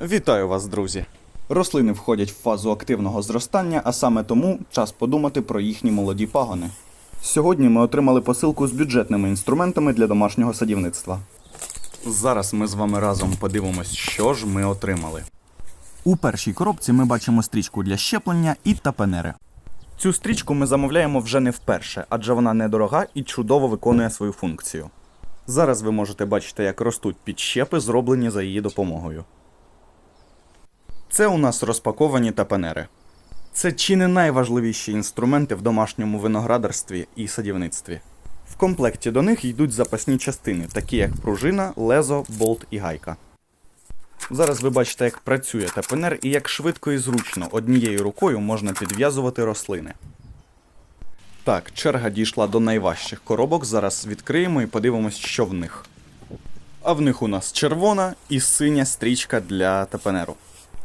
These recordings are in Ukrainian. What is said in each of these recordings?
Вітаю вас, друзі! Рослини входять в фазу активного зростання, а саме тому час подумати про їхні молоді пагони. Сьогодні ми отримали посилку з бюджетними інструментами для домашнього садівництва. Зараз ми з вами разом подивимось, що ж ми отримали. У першій коробці ми бачимо стрічку для щеплення і тапенери. Цю стрічку ми замовляємо вже не вперше, адже вона недорога і чудово виконує свою функцію. Зараз ви можете бачити, як ростуть підщепи, зроблені за її допомогою. Це у нас розпаковані тапенери. Це чи не найважливіші інструменти в домашньому виноградарстві і садівництві. В комплекті до них йдуть запасні частини, такі як пружина, лезо, болт і гайка. Зараз ви бачите, як працює тапенер і як швидко і зручно однією рукою можна підв'язувати рослини. Так, черга дійшла до найважчих коробок. Зараз відкриємо і подивимось, що в них. А в них у нас червона і синя стрічка для тапенеру.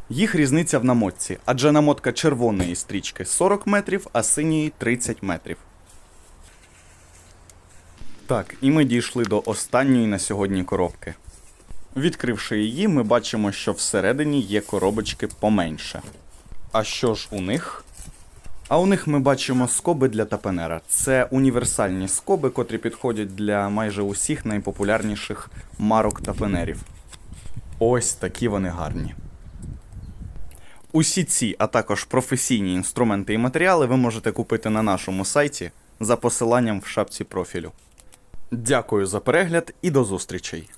Їх різниця в намотці, адже намотка червоної стрічки 40 метрів, а синьої 30 метрів. Так, і ми дійшли до останньої на сьогодні коробки. Відкривши її, ми бачимо, що всередині є коробочки поменше. А що ж у них? А у них ми бачимо скоби для тапенера. Це універсальні скоби, котрі підходять для майже усіх найпопулярніших марок тапенерів. Ось такі вони гарні. Усі ці, а також професійні інструменти і матеріали ви можете купити на нашому сайті за посиланням в шапці профілю. Дякую за перегляд і до зустрічей!